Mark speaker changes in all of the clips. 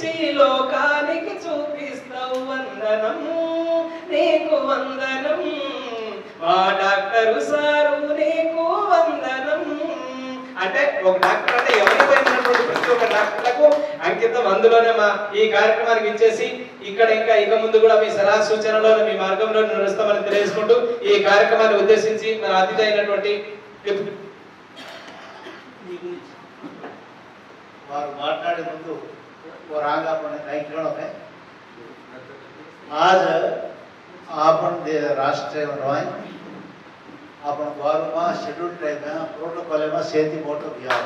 Speaker 1: ఇచ్చి లోకానికి చూపిస్తావు వందనము నీకు వందనం మా డాక్టరు సారు నీకు వందనం అంటే ఒక డాక్టర్ అంటే ఎవరిపోయినటువంటి ప్రతి ఒక్క డాక్టర్లకు అంకితం అందులోనే మా ఈ కార్యక్రమానికి ఇచ్చేసి ఇక్కడ ఇంకా ఇక ముందు కూడా మీ సలహా సూచనలో మీ మార్గంలో నడుస్తామని తెలియజేసుకుంటూ ఈ కార్యక్రమాన్ని ఉద్దేశించి మన అతిథి అయినటువంటి
Speaker 2: వారు మాట్లాడే ముందు वो राग आपने राइट करो है आज आपण दे राष्ट्रीय रॉय आपण गौरव शेड्यूल ट्राइब में प्रोटोकॉल में सेती मोटो दिया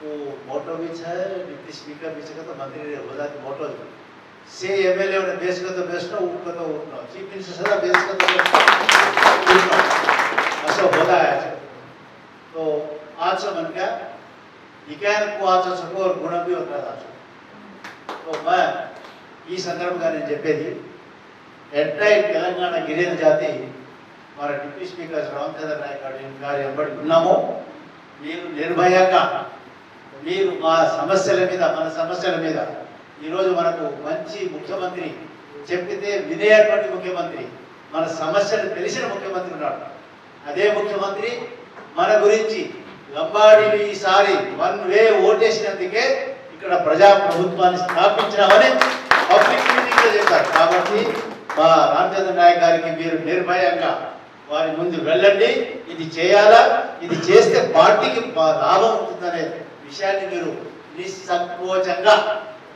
Speaker 2: वो मोटो भी है डिप्टी स्पीकर भी है तो मंत्री होदा तो मोटो से एमएलए ने बेस का तो बेस ना उठ का तो उठना चीफ मिनिस्टर सदा बेस का तो उठना ऐसा होता है तो आज से मन क्या విజ్ఞానకు ఆచరించకు ఒక గుణం బి ఉంటుంది సో ఈ సందర్భంగా నేను చెప్పేది ఎంటైర్ తెలంగాణ గిరిజన జాతి మన డిప్యూటీ స్పీకర్ రామచంద్ర నాయక్ గారు గారి వెంబడి ఉన్నాము. మీరు నిర్భయంగా మీరు మా సమస్యల మీద మన సమస్యల మీద ఈరోజు మనకు మంచి ముఖ్యమంత్రి చెప్పితే వినేటువంటి ముఖ్యమంత్రి మన సమస్యలు తెలిసిన ముఖ్యమంత్రి ఉన్నాడు. అదే ముఖ్యమంత్రి మన గురించి లంబాడీలు ఈసారి వన్ వే ఓటేసినందుకే ఇక్కడ ప్రజా ప్రభుత్వాన్ని స్థాపించినామని పబ్లిక్ మీటింగ్లో చెప్పారు. కాబట్టి మా రామచంద్ర నాయక్ గారికి మీరు నిర్భయంగా వారి ముందు వెళ్ళండి. ఇది చేయాలా? ఇది చేస్తే పార్టీకి లాభం ఉంటుందనే విషయాన్ని మీరు నిస్సంకోచంగా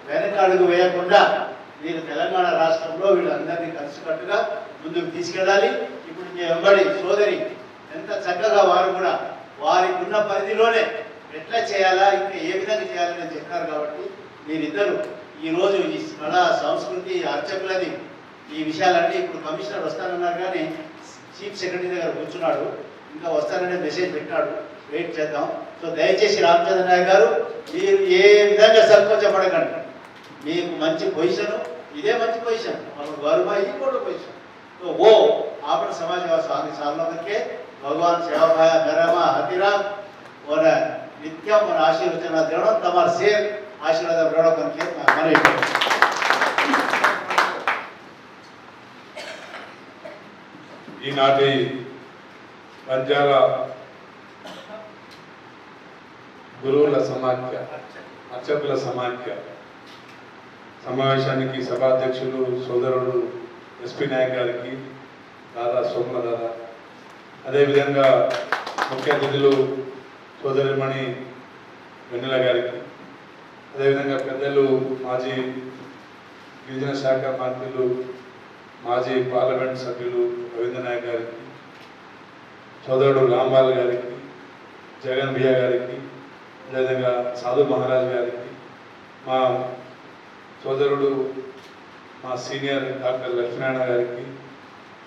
Speaker 2: వెనక అడుగు వేయకుండా మీరు తెలంగాణ రాష్ట్రంలో వీళ్ళందరినీ కలిసికట్టుగా ముందుకు తీసుకెళ్ళాలి. ఇప్పుడు మీ వెంబడి సోదరి ఎంత చక్కగా వారు కూడా వారికి ఉన్న పరిధిలోనే ఎట్లా చేయాలా ఇంకా ఏ విధంగా చేయాలని చెప్పారు కాబట్టి మీరిద్దరు ఈరోజు ఈ కళ సంస్కృతి అర్చకులని ఈ విషయాలన్నీ ఇప్పుడు కమిషనర్ వస్తానన్నారు కానీ చీఫ్ సెక్రటరీ దగ్గర కూర్చున్నాడు. ఇంకా వస్తారనే మెసేజ్ పెట్టాడు. వెయిట్ చేద్దాం. సో దయచేసి రామచంద్ర నాయక్ గారు మీరు ఏ విధంగా సంకోచపడకండి. మీకు మంచి పొజిషను ఇదే మంచి పొజిషన్. మనం గౌరవ ఈ కూడా పొజిషన్. సో ఓ ఆపణ సమాజ సాధన సాధనకే பகவான் சிவம கரம ஹதிராம் ஒரு நித்தியம் ஒரு ஆசீர்வச்சன தினம் தமார் சேர் ஆசீர்வாத பிரகடனம் கேட்க மனைவி
Speaker 3: ఈనాటి బంజార గురువుల సమాఖ్య అర్చకుల సమాఖ్య సమావేశానికి సభాధ్యక్షులు సోదరుడు ఎస్పీ నాయక్ గారికి దాదా సోమదాదా అదేవిధంగా ముఖ్య అతిథులు సోదరిమణి వెన్నెల గారికి అదేవిధంగా పెద్దలు మాజీ గిరిజన శాఖ మంత్రులు మాజీ పార్లమెంట్ సభ్యులు రవీంద్ర నాయక్ గారికి సోదరుడు రాంబాల్ గారికి జగన్ బియ్య గారికి అదేవిధంగా సాధు మహారాజ్ గారికి మా సోదరుడు మా సీనియర్ డాక్టర్ లక్ష్మీనారాయణ గారికి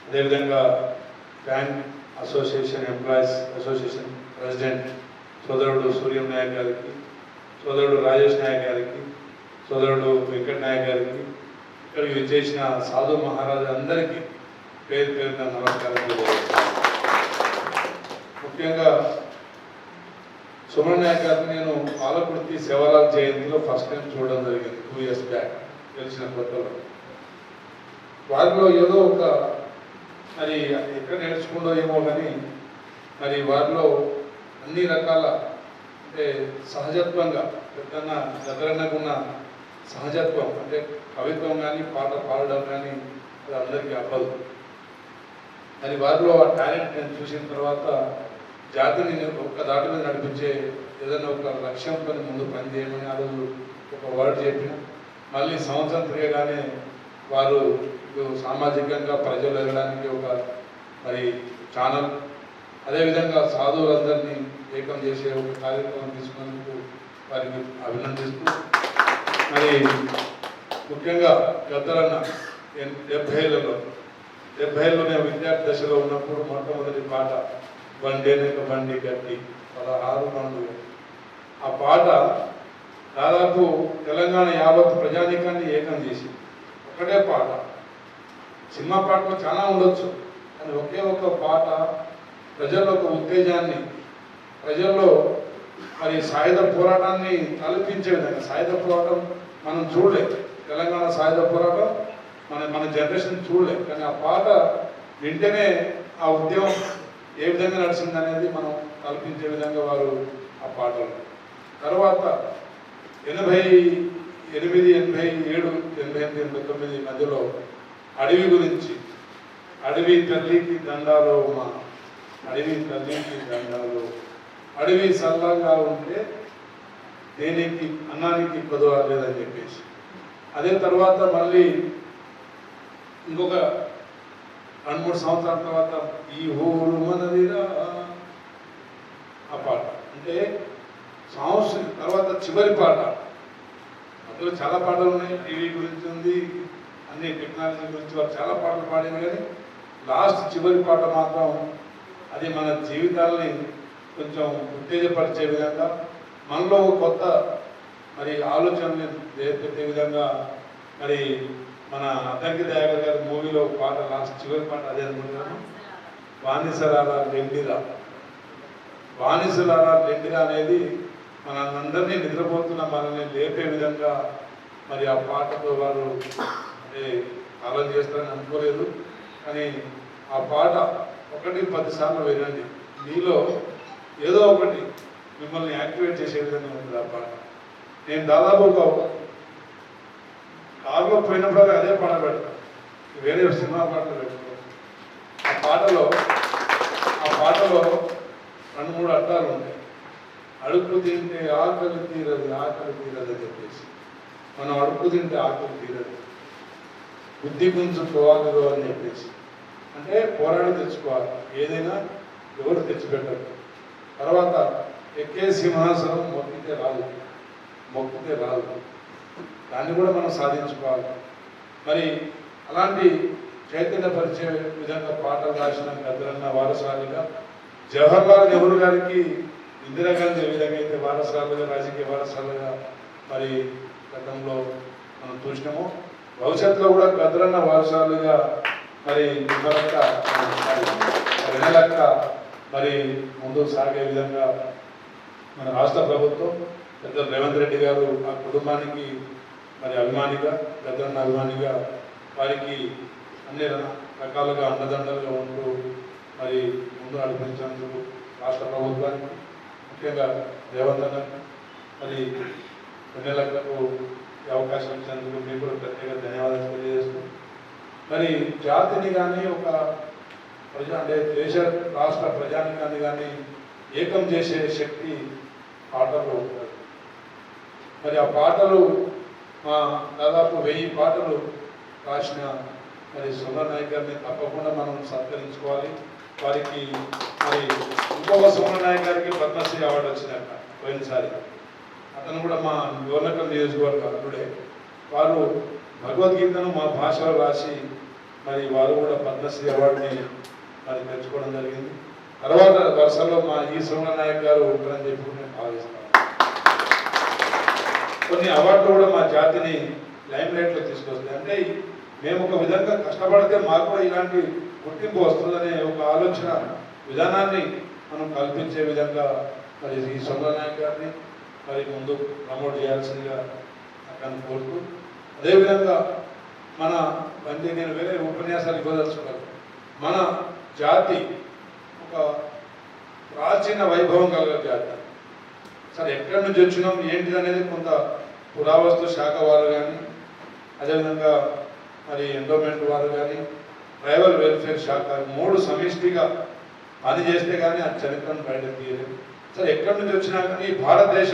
Speaker 3: అదేవిధంగా bank association employees association president సోదరుడు సూర్యం నాయక్ గారికి సోదరుడు రాజేష్ నాయక్ గారికి సోదరుడు వెంకట్ నాయక్ గారికి ఇక్కడ విచ్చేసిన సాధు మహారాజు అందరికీ పేరు పేరున నమస్కారం ముఖ్యంగా సుమన్ నాయక్ గారిని నేను పాలకుర్తి శివరాజ్ జయంతిలో ఫస్ట్ టైం చూడడం జరిగింది టూ ఇయర్స్ బ్యాక్ తెలిసిన కొత్తలో. వారిలో ఏదో ఒక మరి అది ఎక్కడ నేర్చుకుందో ఏమో కానీ మరి వారిలో అన్ని రకాల అంటే సహజత్వంగా పెద్దన్న దగ్గరన్నకున్న సహజత్వం అంటే కవిత్వం కానీ పాట పాడడం కానీ అది అందరికీ అవ్వదు. మరి వారిలో ఆ టాలెంట్ నేను చూసిన తర్వాత జాతిని ఒక్క దాటి మీద నడిపించే ఏదైనా ఒక లక్ష్యంతో ముందు పనిచేయమని ఆ రోజు ఒక వర్డ్ చెప్పిన. మళ్ళీ సంవత్సరం తిరగగానే వారు సామాజికంగా ప్రజలు ఎదగడానికి ఒక మరి ఛానల్. అదేవిధంగా సాధువులందరినీ ఏకం చేసే ఒక కార్యక్రమం తీసుకున్నందుకు వారిని అభినందిస్తూ మరి ముఖ్యంగా గద్దరన్న డెబ్బైలలో డెబ్భైలలో నేను విద్యార్థి దశలో ఉన్నప్పుడు మొట్టమొదటి పాట బండేనక బండి గట్టి పదహారు మండు. ఆ పాట దాదాపు తెలంగాణ యావత్ ప్రజానీకాన్ని ఏకం చేసి ఒకటే పాట. సినిమా పాటలు చాలా ఉండొచ్చు కానీ ఒకే ఒక పాట ప్రజల్లో ఒక ఉత్తేజాన్ని ప్రజల్లో మరి సాయుధ పోరాటాన్ని తలపించే విధంగా సాయుధ పోరాటం మనం చూడలేదు తెలంగాణ సాయుధ పోరాటం మన మన జనరేషన్ చూడలేదు కానీ ఆ పాట వింటేనే ఆ ఉద్యమం ఏ విధంగా నడిచింది అనేది మనం కల్పించే విధంగా వారు ఆ పాటలు. తర్వాత ఎనభై ఎనిమిది ఎనభై ఏడు ఎనభై ఎనిమిది ఎనభై తొమ్మిది మధ్యలో అడవి గురించి అడవి తల్లికి దండాలో మా అడవి తల్లికి దండాలో. అడవి సల్లంగా ఉంటే దేనికి అన్నానికి కొదవలేదని చెప్పేసి. అదే తర్వాత మళ్ళీ ఇంకొక రెండు మూడు సంవత్సరాల తర్వాత ఈ ఊరు మనదిరా ఆ పాట. అంటే సంవత్సరం తర్వాత చివరి పాట. అందులో చాలా పాటలు ఉన్నాయి. టీవీ గురించి ఉంది అన్ని టెక్నాలజీ గురించి వారు చాలా పాటలు పాడారు కానీ లాస్ట్ చివరి పాట మాత్రం అది మన జీవితాలని కొంచెం ఉత్తేజపరిచే విధంగా మనలో కొత్త మరి ఆలోచనని రేపెట్టే విధంగా మరి మన అద్దంకి దయాకర్ గారి మూవీలో పాట లాస్ట్ చివరి పాట అదే అనుకుంటున్నాను. బానిసరాల లెండిరా బానిసలారా లెండిరా అనేది మనందరినీ నిద్రపోతున్న మనల్ని లేపే విధంగా మరి ఆ పాటతో వారు అంటే కాలం చేస్తారని అనుకోలేదు. కానీ ఆ పాట ఒకటి పదిసార్లు వినండి. మీలో ఏదో ఒకటి మిమ్మల్ని యాక్టివేట్ చేసే విధంగా ఉంటుంది ఆ పాట. నేను దాదాపు ఒక కారులో పోయినప్పుడు అదే పాట పెడతాను వేరే సినిమా పాటలు పెట్టుకోను ఆ పాటలో ఆ పాటలో రెండు మూడు అర్థాలు ఉంటాయి. అడుపు తింటే ఆకలి తీరదు ఆకలి తీరదు అని చెప్పేసి. మనం అడుపు తింటే ఆకలి తీరదు. బుద్ధి గుంజుకోవాలి అని చెప్పేసి. అంటే పోరాడి తెచ్చుకోవాలి. ఏదైనా ఎవరు తెచ్చిపెట్టరు. తర్వాత ఎక్కే సింహాసనం మొక్కితే రాదు. మొక్కితే రాదు. దాన్ని కూడా మనం సాధించుకోవాలి. మరి అలాంటి చైతన్యపరిచే విధంగా పాటలు రాసిన గద్దరన్న వారసాలుగా జవహర్లాల్ నెహ్రూ గారికి ఇందిరాగాంధీ ఏ విధంగా అయితే వారసాలుగా రాజకీయ వారసాలుగా మరి గతంలో మనం చూసినాము భవిష్యత్తులో కూడా గద్రన్న వారసాలుగా మరి విమలక్క సారీ, మరి ముందుకు సాగే విధంగా మన రాష్ట్ర ప్రభుత్వం పెద్ద రేవంత్ రెడ్డి గారు ఆ కుటుంబానికి మరి అభిమానిగా గద్రన్న అభిమానిగా వారికి అన్ని రకాలుగా అండదండలుగా ఉంటూ మరి ముందు నడిపించినందుకు రాష్ట్ర ప్రభుత్వానికి ముఖ్యంగా రేవంత్ మరి ఎన్నెలకు ఈ అవకాశం ఇచ్చినందుకు మీకు కూడా ప్రత్యేక ధన్యవాదాలు తెలియజేస్తూ. మరి జాతిని కానీ ఒక ప్రజా అంటే దేశ రాష్ట్ర ప్రజానికాన్ని కానీ ఏకం చేసే శక్తి పాటలు ఉంటుంది. మరి ఆ పాటలు మా దాదాపు వెయ్యి పాటలు రాసిన మరి సుందర నాయక్ గారిని తప్పకుండా మనం సత్కరించుకోవాలి. వారికి మరి ఇంకొక సుందర గారికి పద్మశ్రీ అవార్డు వచ్చినట్ట పోయినసారి. అతను కూడా మా గవర్నకల్ నియోజకవర్గ అల్లుడే వారు భగవద్గీతను మా భాషలో రాసి మరి వారు కూడా పద్మశ్రీ అవార్డుని మరి తెచ్చుకోవడం జరిగింది. తర్వాత వరుసలో మా ఈ సుందర గారు ఉంటారని చెప్పి నేను భావిస్తాను. కొన్ని అవార్డులు కూడా మా జాతిని లైమ్ లైట్లో తీసుకొస్తాయి. అంటే మేము ఒక విధంగా కష్టపడితే మాకు కూడా ఇలాంటి గుర్తింపు వస్తుందనే ఒక ఆలోచన విధానాన్ని మనం కల్పించే విధంగా మరి ఈ సొంత గారిని మరి ముందు ప్రమోట్ చేయాల్సిందిగా అక్కడ కోరుతూ అదేవిధంగా మన అంటే నేను వేరే ఉపన్యాసాలు ఇవ్వదలుచుకున్నాను మన జాతి ఒక ప్రాచీన వైభవం కలిగిన జాతి. సరే ఎక్కడి నుంచి వచ్చినాం ఏంటిది అనేది కొంత పురావస్తు శాఖ వారు కానీ అదేవిధంగా మరి ఎండోమెంట్ వారు కానీ ట్రైబల్ వెల్ఫేర్ శాఖ మూడు సమిష్టిగా పనిచేస్తే కానీ ఆ చరిత్రను బయట తీయలేదు. సరే ఎక్కడి నుంచి వచ్చినా కానీ ఈ భారతదేశ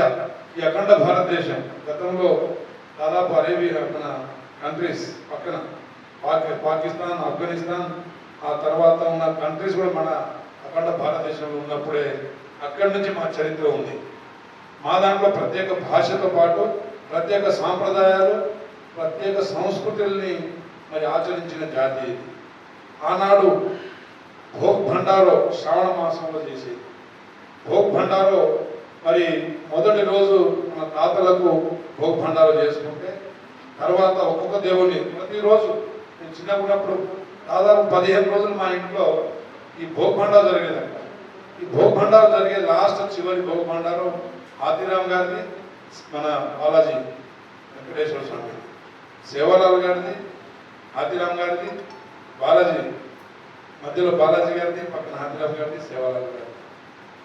Speaker 3: ఈ అఖండ భారతదేశం గతంలో దాదాపు అరేబియా మన కంట్రీస్ పక్కన పాకి పాకిస్తాన్ ఆఫ్ఘనిస్తాన్ ఆ తర్వాత ఉన్న కంట్రీస్ కూడా మన అఖండ భారతదేశంలో ఉన్నప్పుడే అక్కడి నుంచి మా చరిత్ర ఉంది. మా దాంట్లో ప్రత్యేక భాషతో పాటు ప్రత్యేక సాంప్రదాయాలు ప్రత్యేక సంస్కృతుల్ని మరి ఆచరించిన జాతి ఇది. ఆనాడు భోగ్ భండారో శ్రావణ మాసంలో చేసేది. భోగ్ భండారో మరి మొదటి రోజు మన తాతలకు భోగ్ భండారో చేసుకుంటే తర్వాత ఒక్కొక్క దేవుని ప్రతిరోజు నేను చిన్నప్పుడు దాదాపు పదిహేను రోజులు మా ఇంట్లో ఈ భోగ్ భండారు జరిగేదంట. ఈ భోగభండారం జరిగే లాస్ట్ చివరి భోగభండారం ఆదిరామ్ గారిది మన బాలాజీ వెంకటేశ్వర స్వామి. సేవలాల్ గారిది ఆదిరామ్ గారిది బాలాజీ మధ్యలో బాలాజీ గారిది పక్కన ఆదిరామ్ గారిది సేవాలాల్ గారిది.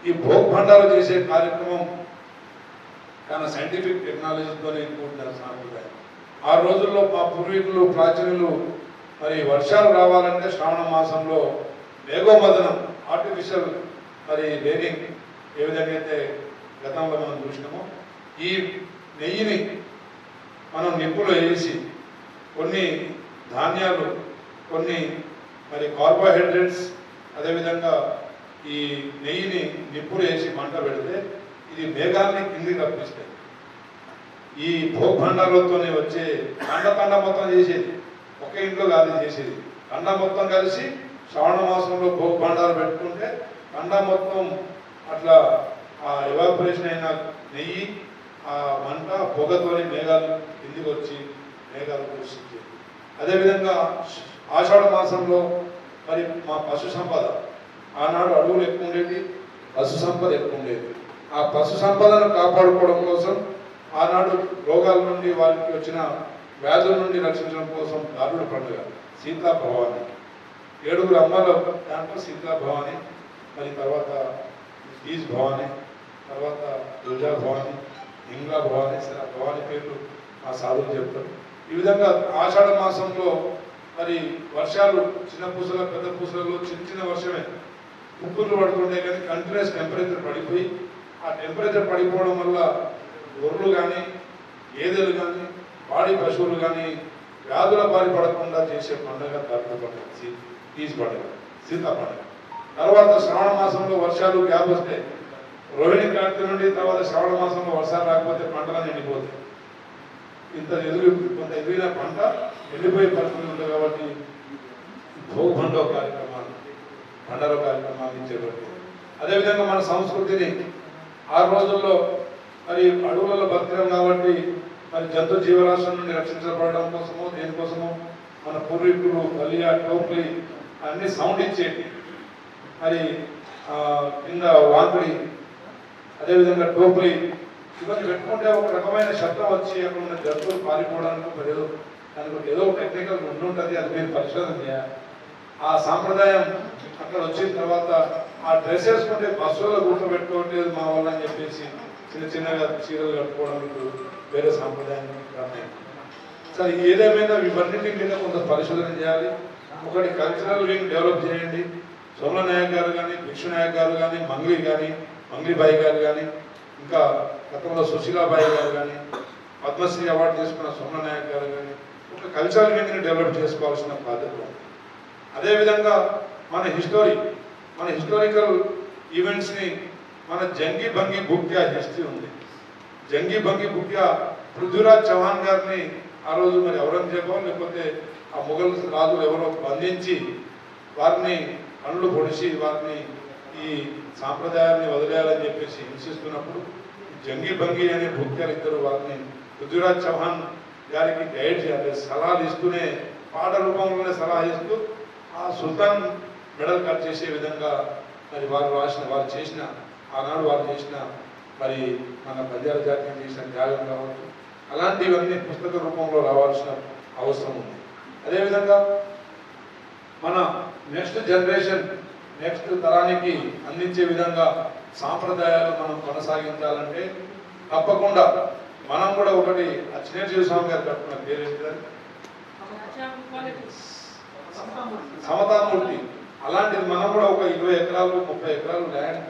Speaker 3: ఈ భోగభండారం చేసే కార్యక్రమం కానీ సైంటిఫిక్ టెక్నాలజీతో ఎన్నుకుంటున్నారు సాంప్రదాయం. ఆ రోజుల్లో మా పూర్వీకులు ప్రాచీనులు మరి వర్షాలు రావాలంటే శ్రావణ మాసంలో మేఘోమదనం ఆర్టిఫిషియల్ మరి రేనింగ్ ఏ విధంగా అయితే గతంలో మనం చూసినామో ఈ నెయ్యిని మనం నిప్పులో వేసి కొన్ని ధాన్యాలు కొన్ని మరి కార్బోహైడ్రేట్స్ అదేవిధంగా ఈ నెయ్యిని నిప్పులు వేసి మంట పెడితే ఇది మేఘాలని కిందికి రప్పిస్తాయి. ఈ భోగభండాలతోనే వచ్చే కండ కండ మొత్తం చేసేది. ఒక ఇంట్లో కాదు చేసేది. కండ మొత్తం కలిసి శ్రావణ మాసంలో భోగభండాలు పెట్టుకుంటే కండ మొత్తం అట్లా ఆ ఎవాపరేషన్ అయిన నెయ్యి ఆ మంట పొగతోని మేఘాలు కిందికి వచ్చి మేఘాలు కురిసించేది అదేవిధంగా ఆషాఢ మాసంలో మరి మా పశు సంపద. ఆనాడు అడవులు ఎక్కువ ఉండేది పశు సంపద ఎక్కువ ఉండేది. ఆ పశు సంపదను కాపాడుకోవడం కోసం ఆనాడు రోగాల నుండి వారికి వచ్చిన వ్యాధుల నుండి రక్షించడం కోసం దారుడు పండుగ. సీతా భవాని ఏడుగురు అమ్మల దాంట్లో సీతా భవాని మరి తర్వాత ఈజ్ భవాని తర్వాత దుర్గా భవాని ఇంగా భవాని భవాని పేర్లు మా సాధువులు చెప్తారు. ఈ విధంగా ఆషాఢ మాసంలో మరి వర్షాలు చిన్న పూసల పెద్ద పూసలలో చిన్న చిన్న వర్షమే. ముక్కులు పడుతుండే కానీ కంటిన్యూస్ టెంపరేచర్ పడిపోయి ఆ టెంపరేచర్ పడిపోవడం వల్ల గొర్రెలు కానీ గేదెలు కానీ పాడి పశువులు కానీ వ్యాధుల బారి పడకుండా చేసే పండుగ దర్భ పండుగ సీ- తీజ్ పండుగ సీత పండుగ. తర్వాత శ్రావణ మాసంలో వర్షాలు గ్యాప్ వస్తే రోహిణి కార్తె నుండి తర్వాత శ్రావణ మాసంలో వర్షాలు రాకపోతే పంటలు ఎండిపోతాయి. ఇంత ఎదురు కొంత ఎదిగిన పంట వెళ్ళిపోయే పరిస్థితి ఉంటాయి కాబట్టి భోగ కార్యక్రమాలు పండగ కార్యక్రమాలు చేపట్టి అదేవిధంగా మన సంస్కృతిని ఆ రోజుల్లో మరి అడవులలో బతకడం కాబట్టి మరి జంతు జీవరాశుల నుండి రక్షించబడడం కోసము దేనికోసమో మన పూర్వీకులు కలియా టోప్లి అన్ని సౌండ్ ఇచ్చేటి మరి కింద వాంకుడి అదేవిధంగా టోప్లి ఇవన్నీ పెట్టుకుంటే ఒక రకమైన శబ్దం వచ్చి అక్కడ ఉన్న జంతువులు పారిపోవడానికి మరి ఏదో దానికి ఒక ఏదో టెక్నికల్ ఉంటుంది అది మీరు పరిశోధన చేయాలి. ఆ సాంప్రదాయం అక్కడ వచ్చిన తర్వాత ఆ డ్రెస్ వేసుకుంటే బస్సులో పెట్టుకోండి మా వల్ల అని చెప్పేసి చిన్న చిన్నగా చీరలు కట్టుకోవడం ఇప్పుడు వేరే సాంప్రదాయం సరే ఏదేమైనా ఇవన్నిటి మీద కొంత పరిశోధన చేయాలి. ఒకటి కల్చరల్ వింగ్ డెవలప్ చేయండి. సోమల నాయక్ గారు కానీ భిక్షు నాయక్ గారు కానీ మంగ్లీ కానీ మంగ్లీబాయి గారు కానీ ఇంకా గతంలో సుశీలాబాయి గారు కానీ పద్మశ్రీ అవార్డు తీసుకున్న సోమల నాయక్ గారు కానీ కల్చరల్ వింగ్ని డెవలప్ చేసుకోవాల్సిన బాధ్యత అదేవిధంగా మన హిస్టరీ మన హిస్టారికల్ ఈవెంట్స్ని మన జంగి భంగి బుక్యా హిస్టరీ ఉంది. జంగి భంగి బుక్యా పృథ్వీరాజ్ చౌహాన్ గారిని ఆ రోజు మరి ఔరంగజేబో లేకపోతే ఆ మొఘల్ రాజులు ఎవరో బంధించి వారిని పండ్లు పొడిచి వారిని ఈ సాంప్రదాయాన్ని వదిలేయాలని చెప్పేసి హింసిస్తున్నప్పుడు జంగి భంగి అనే భుక్యాలు ఇద్దరు వారిని పృథ్వీరాజ్ చౌహాన్ గారికి గైడ్ చేయాలి సలహాలు ఇస్తూనే పాట రూపంలోనే సలహా ఇస్తూ ఆ సుల్తాన్ మెడల్ కట్ చేసే విధంగా మరి వారు రాసిన వారు చేసిన ఆనాడు వారు చేసిన మరి మన ప్రజల జాతీయం చేసిన త్యాగం కావచ్చు. అలాంటివన్నీ పుస్తక రూపంలో రావాల్సిన అవసరం ఉంది. అదేవిధంగా మన నెక్స్ట్ జనరేషన్ నెక్స్ట్ తరానికి అందించే విధంగా సాంప్రదాయాలు మనం కొనసాగించాలంటే తప్పకుండా మనం కూడా ఒకటి ఆ స్వామి గారు కట్టుకున్న పేరు ఏంటిదని సమతామూర్తి. అలాంటిది మనం కూడా ఒక ఇరవై ఎకరాలు ముప్పై ఎకరాలు ల్యాండ్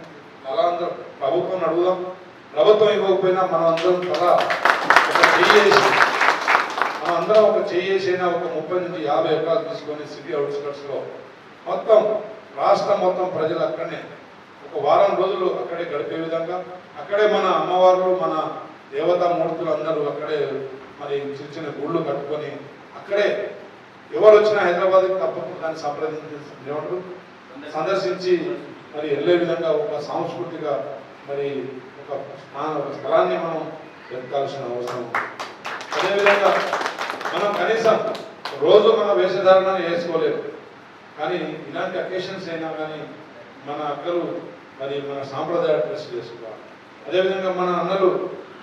Speaker 3: అలా అందరం ప్రభుత్వం అడుగుదాం. ప్రభుత్వం ఇవ్వకపోయినా మనం అందరం తలా ఒక చెయ్యేసి మనం అందరం ఒక చెయ్యేసైనా ఒక ముప్పై నుంచి యాభై ఎకరాలు తీసుకొని సిటీ అవుట్స్కట్స్లో మొత్తం రాష్ట్రం మొత్తం ప్రజలు అక్కడనే ఒక వారం రోజులు అక్కడే గడిపే విధంగా అక్కడే మన అమ్మవార్లు మన దేవతా మూర్తులు అందరూ అక్కడే మరి చిన్న చిన్న గుళ్ళు కట్టుకొని అక్కడే ఎవరు వచ్చినా హైదరాబాద్ తప్పకుండా దాన్ని సంప్రదించి ఏమంటారు సందర్శించి మరి వెళ్ళే విధంగా ఒక సాంస్కృతిక మరి ఒక ఒక స్థలాన్ని మనం వెతకాల్సిన అవసరం. అదేవిధంగా మనం కనీసం రోజు మన వేషధారణ వేసుకోలేదు కానీ ఇలాంటి అకేషన్స్ అయినా కానీ మన అక్కలు మరి మన సాంప్రదాయ డ్రెస్ వేసుకోవాలి. అదేవిధంగా మన అన్నలు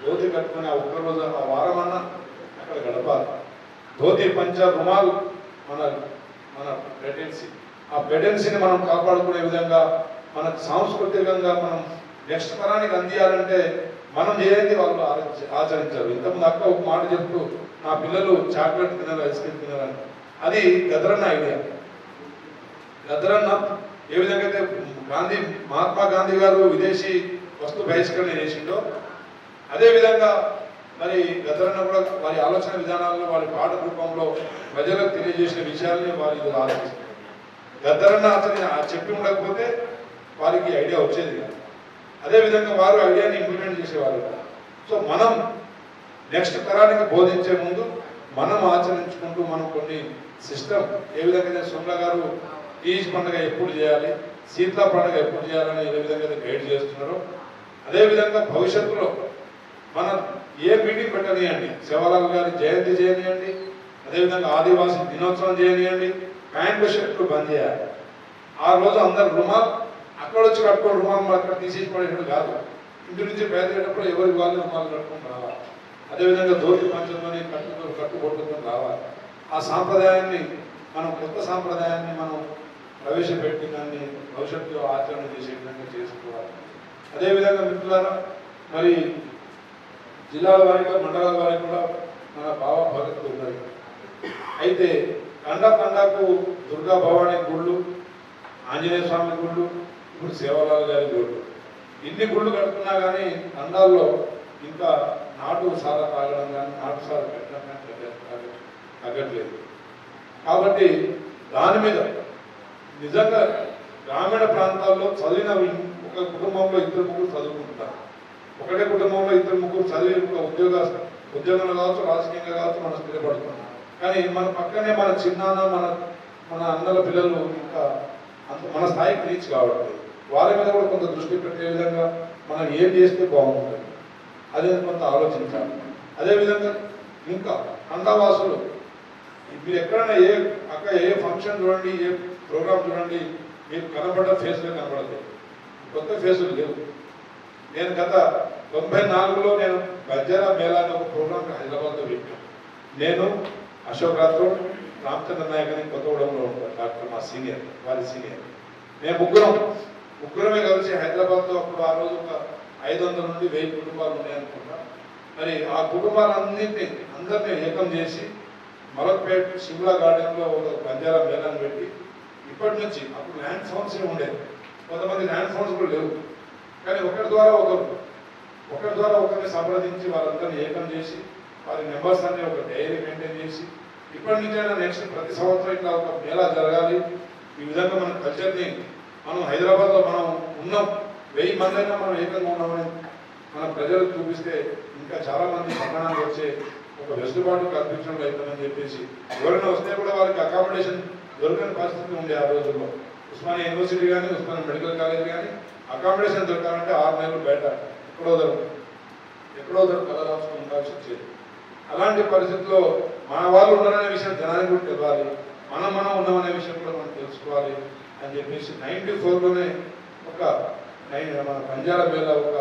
Speaker 3: ధోతి కట్టుకుని ఆ ఒక్క రోజు ఆ వారం అన్న అక్కడ గడపాలి. ధోతి పంచ రుమాలు మన మన ప్రెటెన్సీ ఆ ప్రెటెన్సీని మనం కాపాడుకునే విధంగా మన సాంస్కృతికంగా మనం నెక్స్ట్ తరానికి అందియాలంటే మనం ఏదైతే వాళ్ళు ఆచ- ఆచరించారు ఇంతకుముందు అక్క ఒక మాట చెప్తూ నా పిల్లలు చాక్లెట్ తినాలి ఐస్ క్రీమ్ తినాలని. అది గదరన్న ఐడియా. గదరన్న ఏ విధంగా అయితే గాంధీ మహాత్మా గాంధీ గారు విదేశీ వస్తు బహిష్కరణ చేసిండో అదే విధంగా మరి గదరన్న కూడా వారి ఆలోచన విధానాలను వారి పాట రూపంలో ప్రజలకు తెలియజేసిన విషయాల్ని వారి ఇది ఆలోచిస్తున్నారు. గద్దరన్న అతని చెప్పి ఉండకపోతే వారికి ఐడియా వచ్చేది కాదు. అదేవిధంగా వారు ఐడియాని ఇంప్లిమెంట్ చేసేవారు సో మనం నెక్స్ట్ తరానికి బోధించే ముందు మనం ఆచరించుకుంటూ మనం కొన్ని సిస్టమ్ ఏ విధంగా అయితే గారు ఈజ్ పండుగ ఎప్పుడు చేయాలి శీతల పండుగ ఎప్పుడు చేయాలని ఏ విధంగా గైడ్ చేస్తున్నారో అదే విధంగా భవిష్యత్తులో మనం ఏ మీటింగ్ పెట్టనియండి. శివలాల్ గారి జయంతి చేయనియండి. అదేవిధంగా ఆదివాసీ దినోత్సవం చేయనియండి. ప్యాంటు షర్ట్లు బంద్ చేయాలి. ఆ రోజు అందరు రుమాల్ అక్కడ వచ్చి కట్టుకోండి రుమాల్ అక్కడ తీసేసి పడేటప్పుడు కాదు. ఇంటి నుంచి బయలుదేరేటప్పుడు ఎవరికి వాళ్ళు రుమాలు కట్టుకొని రావాలి. అదేవిధంగా ధోతి పంచమని కట్టుతో కట్టుకొట్టుకొని రావాలి. ఆ సాంప్రదాయాన్ని మనం కొత్త సాంప్రదాయాన్ని మనం ప్రవేశపెట్టి దాన్ని భవిష్యత్తులో ఆచరణ చేసే విధంగా చేసుకోవాలి. అదేవిధంగా మిత్రులారా మరి జిల్లాల వారిగా మండలాల వారికి కూడా మన భావ భగతులు ఉన్నాయి అయితే కండ కండకు దుర్గా భవానీ గుళ్ళు ఆంజనేయ స్వామి గుళ్ళు ఇప్పుడు సేవలాల్ గారి గుళ్ళు. ఇన్ని గుళ్ళు కడుతున్నా కానీ కండాల్లో ఇంకా నాటు సార తాగడం కానీ నాటు సార పెట్టడం కానీ తగ్గట్లేదు. కాబట్టి దాని మీద నిజంగా గ్రామీణ ప్రాంతాల్లో చదివిన ఒక కుటుంబంలో ఇద్దరు ముగ్గురు చదువుకుంటున్నారు ఒకటే కుటుంబంలో ఇద్దరు ముగ్గురు చదివి ఉద్యోగ ఉద్యోగంలో కావచ్చు రాజకీయంగా కావచ్చు మనం స్థిరపడుతున్నాం కానీ మన పక్కనే మన చిన్నాన్న మన మన అన్నల పిల్లలు ఇంకా అంత మన స్థాయికి రీచ్ కావట్లేదు. వారి మీద కూడా కొంత దృష్టి పెట్టే విధంగా మనం ఏం చేస్తే బాగుంటుంది? అదే కొంత ఆలోచించాలి. అదేవిధంగా ఇంకా అండవాసులు మీరు ఎక్కడైనా ఏ అక్క ఏ ఫంక్షన్ చూడండి ఏ ప్రోగ్రామ్ చూడండి మీరు కనబడ్డ ఫేస్లే కనబడలేదు కొత్త ఫేసులు లేవు. నేను గత తొంభై నాలుగులో నేను గజ్జల మేళా అనే ఒక ప్రోగ్రామ్ హైదరాబాద్లో పెట్టాను. నేను అశోక్ రాథోడ్ రామచంద్ర నాయక్ అని కొత్తగూడెంలో ఉంటారు. డాక్టర్ మా సీనియర్ వారి సీనియర్. మేము ముగ్గురం ముగ్గురమే కలిసి హైదరాబాద్లో అప్పుడు ఆ రోజు ఒక ఐదు వందల నుండి వెయ్యి కుటుంబాలు ఉన్నాయనుకుంటా. మరి ఆ కుటుంబాలన్నింటినీ అందరినీ ఏకం చేసి మలక్పేట్ సిమ్లా గార్డెన్లో ఒక గంజాల మేళాన్ని పెట్టి ఇప్పటి నుంచి అప్పుడు ల్యాండ్ ఫోన్స్ ఉండేది కొంతమంది ల్యాండ్ ఫోన్స్ కూడా లేవు. కానీ ఒకరి ద్వారా ఒకరు ఒకరి ద్వారా ఒకరిని సంప్రదించి వాళ్ళందరినీ ఏకం చేసి వారి నెంబర్స్ అన్ని ఒక డైరీ మెయింటైన్ చేసి ఇప్పటి నుంచైనా నెక్స్ట్ ప్రతి సంవత్సరం ఇట్లా ఒక మేళా జరగాలి. ఈ విధంగా మన కల్చర్ని మనం హైదరాబాద్లో మనం ఉన్నాం. వెయ్యి మంది అయినా మనం ఏకంగా ఉన్నామని మన ప్రజలకు చూపిస్తే ఇంకా చాలామంది పట్టణానికి వచ్చే ఒక వెసులుబాటు కల్పించడం అవుతుందని చెప్పేసి ఎవరైనా వస్తే కూడా వారికి అకామిడేషన్ దొరకని పరిస్థితి ఉండే ఆ రోజుల్లో. ఉస్మానియా యూనివర్సిటీ కానీ ఉస్మానియా మెడికల్ కాలేజ్ కానీ అకామిడేషన్ దొరకాలంటే ఆరు నెలలు బయట ఎక్కడో దొరకదు. ఎక్కడో దొరకదు కలరాసుకుని ఉండాల్సి వచ్చేది అలాంటి పరిస్థితుల్లో మన వాళ్ళు ఉన్నారనే విషయం జనానికి కూడా తెలియాలి మనం మనం ఉన్నామనే విషయం కూడా మనం తెలుసుకోవాలి అని చెప్పేసి నైంటీ ఫోర్లోనే ఒక నైన్ మన పంజాల మీద ఒక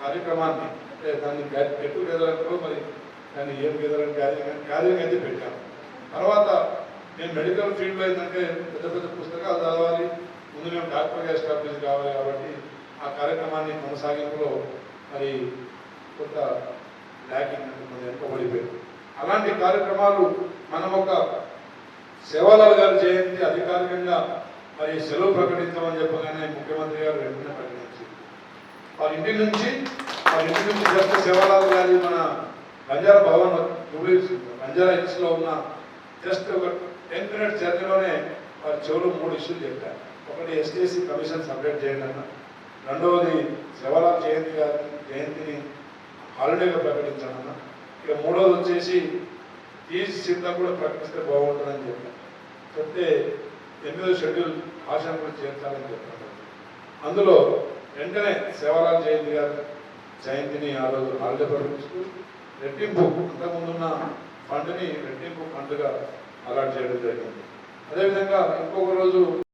Speaker 3: కార్యక్రమాన్ని అంటే దాన్ని పెట్టు టుగెదర్లో మరి దాన్ని ఏం గెదరని గ్యాదరింగ్ గ్యాదరింగ్ అయితే పెట్టాను తర్వాత నేను మెడికల్ ఫీల్డ్లో ఏంటంటే పెద్ద పెద్ద పుస్తకాలు చదవాలి ముందు మేము డాక్టర్గా ఎస్టాబ్లిష్ కావాలి కాబట్టి ఆ కార్యక్రమాన్ని కొనసాగింపులో మరి కొంత ల్యాకింగ్ అంటే కొంత వెనుకబడిపోయింది అలాంటి కార్యక్రమాలు మనం ఒక సేవాలాల్ గారి జయంతి అధికారికంగా మరి సెలవు ప్రకటించమని చెప్పగానే ముఖ్యమంత్రి గారు వెంటనే ప్రకటించారు. వారి ఇంటి నుంచి వారి ఇంటి నుంచి జస్ట్ సేవాలాల్ గారి మన బంజారా భవన్ జూబ్లీస్ బంజారా హిల్స్లో ఉన్న జస్ట్ ఒక టెన్ మినిట్స్ జర్నీలోనే వారి చెవులు మూడు ఇష్యూలు చెప్పారు. ఒకటి ఎస్టీసీ కమిషన్ సపరేట్ చేయండి అన్న రెండవది సేవాలాల్ జయంతి గారి జయంతిని హాలిడేగా ప్రకటించాలన్న. ఇక మూడవది వచ్చేసి ఈ సిద్ధం కూడా ప్రకటిస్తే బాగుంటుందని చెప్పాను చెప్తే ఎనిమిదో షెడ్యూల్ భాషను కూడా చేర్చాలని చెప్పాను అందులో వెంటనే సేవాలాల్ జయంతి గారి జయంతిని ఆ రోజు హాలిడే ప్రకటిస్తూ రెట్టింపు అంతకుముందున్న ఫండ్ని రెట్టింపు ఫండ్గా అలాట్ చేయడం జరిగింది. అదేవిధంగా ఇంకొక రోజు